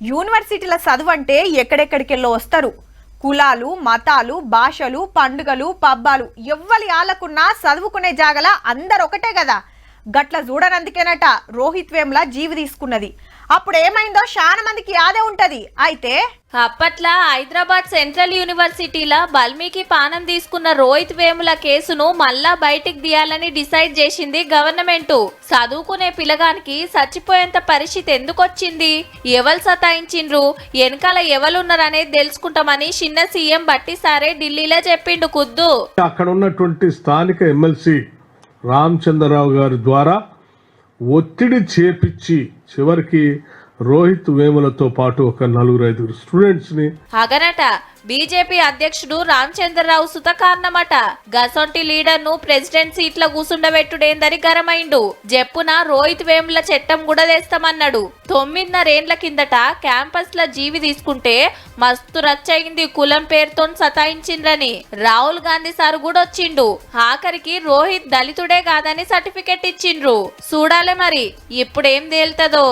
యూనివర్సిటీల చదువు అంటే ఎక్కడెక్కడికెళ్ళో వస్తారు. కులాలు మతాలు భాషలు పండుగలు పబ్బాలు. ఎవ్వరి ఆలకున్నా చదువుకునే జాగల అందరు ఒకటే కదా గట్ల చూడనందుకేనట రోహిత్ వేమ్ల జీవి తీసుకున్నది. అప్పుడు ఏమైందో చాలా మందికి యాదే ఉంటది. అయితే అప్పట్లా హైదరాబాద్ సెంట్రల్ యూనివర్సిటీల బల్మీకి పానం తీసుకున్న రోహిత్ వేముల కేసును మళ్ళా బయటికి తీయాలని డిసైడ్ చేసింది గవర్నమెంట్. చదువుకునే పిల్లగానికి చచ్చిపోయేంత పరిస్థితి ఎందుకు వచ్చింది ఎవరు సతాయించిండ్రు? వెనకాల ఎవరున్నారనేది తెలుసుకుంటామని చిన్న సీఎం బట్టి సారే ఢిల్లీలో చెప్పిండు కుద్దు. అక్కడ ఉన్నటువంటి స్థానిక ఎమ్మెల్సీ రామచంద్రరావు గారి ద్వారా ఒత్తిడి చేపించి చివరికి రోహిత్ వేములతో పాటు ఒక నలుగురు ఐదుగురు స్టూడెంట్స్ని అగనట బీజేపీ అధ్యక్షుడు రామచంద్రరావు సుత కారణమట గసొంటి లీడర్ను ప్రెసిడెంట్ సీట్ల కూసుండబెట్టుడేందని గరమైండు జప్పున రోహిత్ వేముల చట్టం కూడా తెస్తామన్నాడు తొమ్మిదిన్నరేండ్ల కిందట క్యాంపస్ ల జీవి తీసుకుంటే మస్తు రచ్చయింది కులం పేరుతో సతాయించిండ్రని. రాహుల్ గాంధీ సార్ కూడా వచ్చిండు ఆఖరికి రోహిత్ దళితుడే కాదని సర్టిఫికెట్ ఇచ్చిండ్రు. చూడాలి మరి ఇప్పుడేం తేల్తదో.